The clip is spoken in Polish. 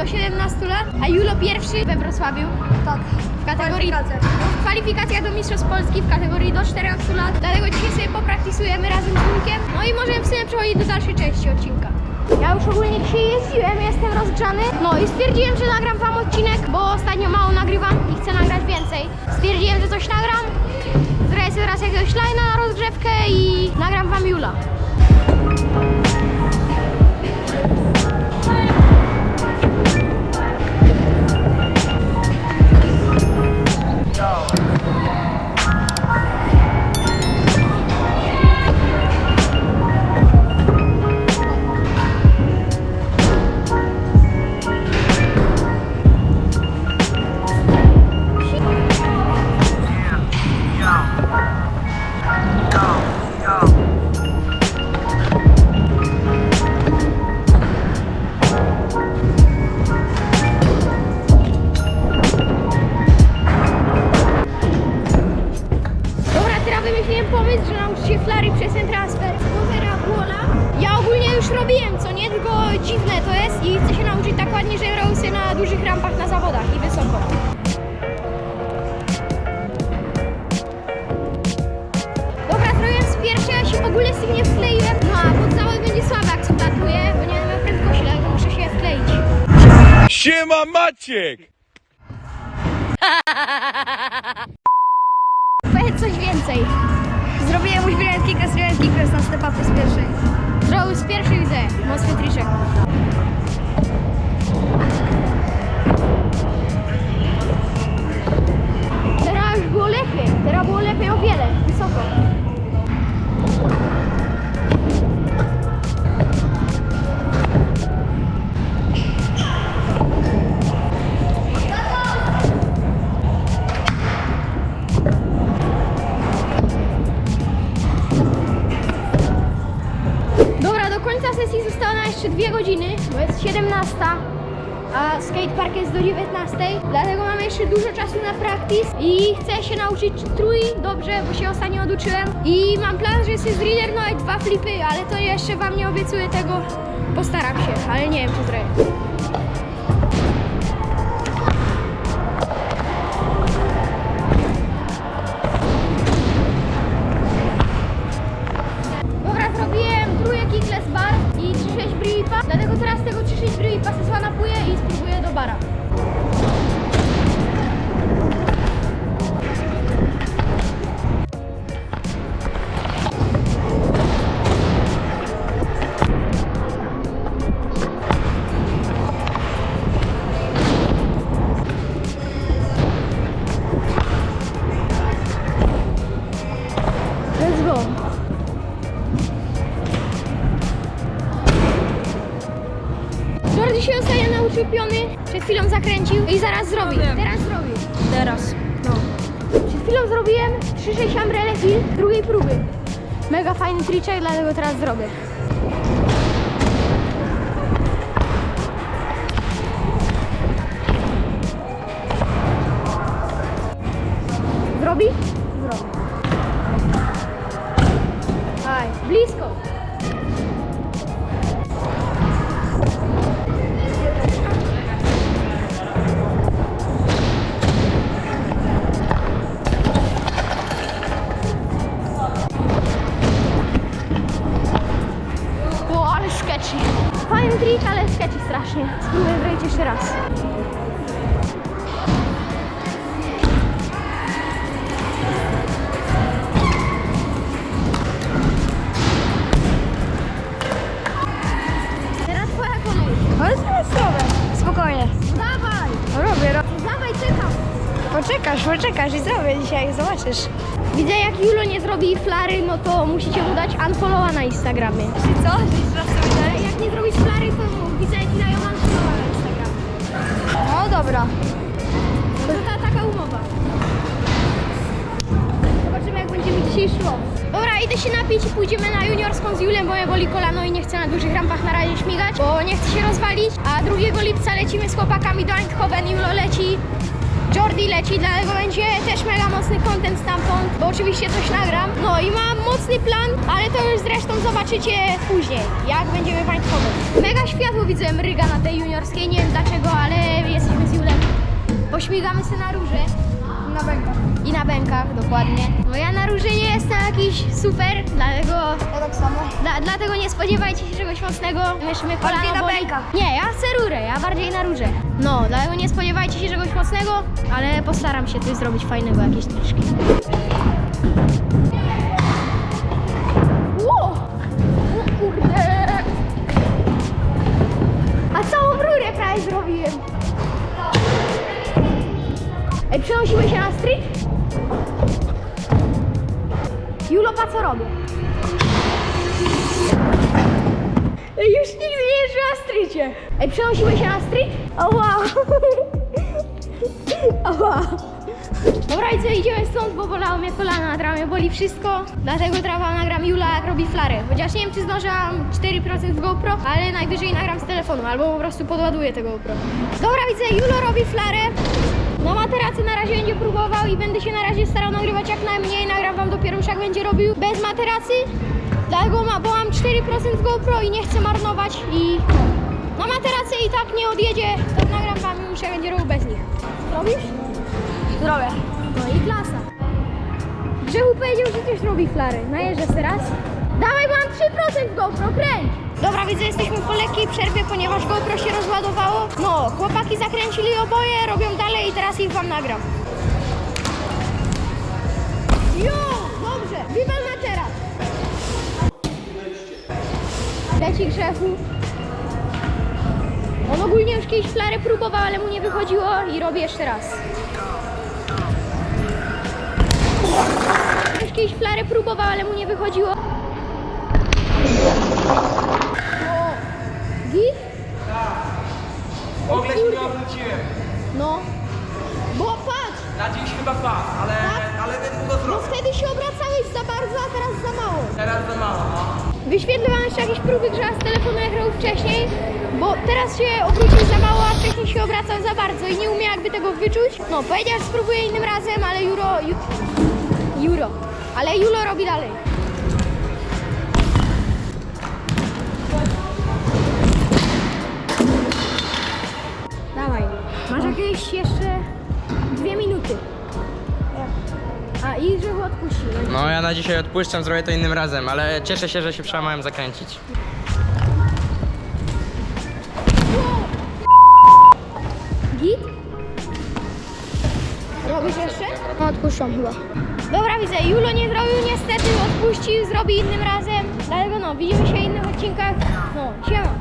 do 17 lat, a Julo pierwszy we Wrocławiu. Tak. W kategorii w kwalifikacjach do Mistrzostw Polski w kategorii do 14 lat. Dlatego dzisiaj sobie popraktisujemy razem z Julkiem. No i możemy w sumie przechodzić do dalszej części odcinka. Ja już ogólnie dzisiaj jeździłem, jestem rozgrzany. No i stwierdziłem, że nagram wam odcinek, bo ostatnio mało nagrywam i chcę nagrać więcej. Stwierdziłem, że coś nagram. Zrobię sobie raz jakiegoś lajna na rozgrzewkę i nagram wam Jula. Dużych rampach na zawodach i wysoko. Dobra, zrobiłem z pierwszej, ja się ogólnie z tym nie wkleiłem. No a pod zawód będzie słabe, jak splatuję, bo nie mam prędkości, dlatego muszę się wkleić. Siema Maciek! Powiedz coś więcej. Zrobiłem mój brilliant kickers, brilliant kickers na step z pierwszej. Zrobił z pierwszej widzę, mocny triczek. a skatepark jest do 19, dlatego mamy jeszcze dużo czasu na praktis i chcę się nauczyć trój dobrze, bo się ostatnio oduczyłem i mam plan, że chcę zrillerować dwa flipy, ale to jeszcze Wam nie obiecuję tego, postaram się, ale nie wiem czy zrobię. Ostatnio nauczył piony, przed chwilą zakręcił i zaraz zrobi. Zrobię. Teraz zrobi. Teraz. No. Przed chwilą zrobiłem 3-6 umbrella hill drugiej próby. Mega fajny triczek, dlatego teraz zrobię. Trik, ale sketchy strasznie. Spróbuję zrobić jeszcze raz. Teraz twoja kolej. Ale zdrowe. Spokojnie. Dawaj! Robię, robię. Dawaj, czekam. Poczekasz, poczekasz i zrobię dzisiaj, zobaczysz. Widzę, jak Julo nie zrobi flary, no to musicie mu dać unfollowa na Instagramie. Jeśli co? Jak nie zrobisz flary, to widzę, ci dają unfollowa na Instagramie. No dobra. To ta, taka umowa. Zobaczymy, jak będzie mi dzisiaj szło. Dobra, idę się napić i pójdziemy na juniorską 30 z Julem, bo mnie boli kolano i nie chcę na dużych rampach na razie śmigać, bo nie chcę się rozwalić. A 2 lipca lecimy z chłopakami do Eindhoven, Julo leci, Jordi leci, dlatego będzie też mega mocny content stamtąd, bo oczywiście coś nagram. No i mam mocny plan, ale to już zobaczycie później, jak będziemy Eindhoven. Mega światło widzę mryga na tej juniorskiej, nie wiem dlaczego, ale jesteśmy z Julem. Pośmigamy się na róże. Na bękach. I na bękach, dokładnie. No ja na róży nie jestem jakiś super, dlatego, Ja tak samo. dla, dlatego nie spodziewajcie się czegoś mocnego. Mnie kolano Bardziej na boli. bękach. Nie, ja chcę rurę, ja bardziej na róże. No, dlatego nie spodziewajcie się czegoś mocnego, ale postaram się coś zrobić fajnego, jakieś triczki. Ej, przenosimy się na street? Julo, pa co robię? Ej, już nigdy nie jeżdżę na streetie. Ej, przenosimy się na street? O wow. O wow. Dobra, i co, idziemy stąd, bo bolało mnie kolana, trawa boli wszystko. Dlatego trawa nagram Jula, jak robi flarę. Chociaż nie wiem, czy zdążę mam 4% w GoPro, ale najwyżej nagram z telefonu, albo po prostu podładuję tego GoPro. Dobra, widzę, Julo robi flarę. Na materacy na razie będzie próbował i będę się na razie starał nagrywać jak najmniej. Nagram wam dopiero już jak będzie robił bez materacy. Dlatego ma, bo mam 4% w GoPro i nie chcę marnować i na materacy i tak nie odjedzie, to nagram wam już jak będzie robił bez nich. Robisz? Zrobię. No i klasa. Grzechu powiedział, że też robi flary. Najeżdżę teraz. Dawaj, mam 3% w GoPro, kręć! Dobra, widzę, jesteśmy po lekkiej przerwie, ponieważ GoPro się rozładowało. No, chłopaki zakręcili oboje, robią dalej i teraz ich wam nagram. Jo, dobrze, wywal na teraz. Leci Grzechu. On ogólnie już kiedyś flary próbował, ale mu nie wychodziło i robi jeszcze raz. Już kiedyś flarę próbował, ale mu nie wychodziło. No. Bo patrz, Na dziś chyba pas, ale, ale niedługo zrobię. wtedy się obracałeś za bardzo, a teraz za mało. Teraz za mało, no. Wyświetlę wam jeszcze jakieś próby grza z telefonu, jak grał wcześniej, bo teraz się obrócił za mało, a wcześniej się obracał za bardzo i nie umie jakby tego wyczuć. No, powiedział, że spróbuję innym razem, ale Juro... Ju, Juro. Ale Julo robi dalej. Jakieś jeszcze dwie minuty. A i Grzechu odpuści. no. No ja na dzisiaj odpuszczam, zrobię to innym razem, ale cieszę się, że się przełamałem zakręcić. Git? Robisz jeszcze? No odpuszczam chyba. Dobra, widzę, Julo nie zrobił niestety, odpuścił, zrobi innym razem. Dlatego no, widzimy się w innych odcinkach. No, siema.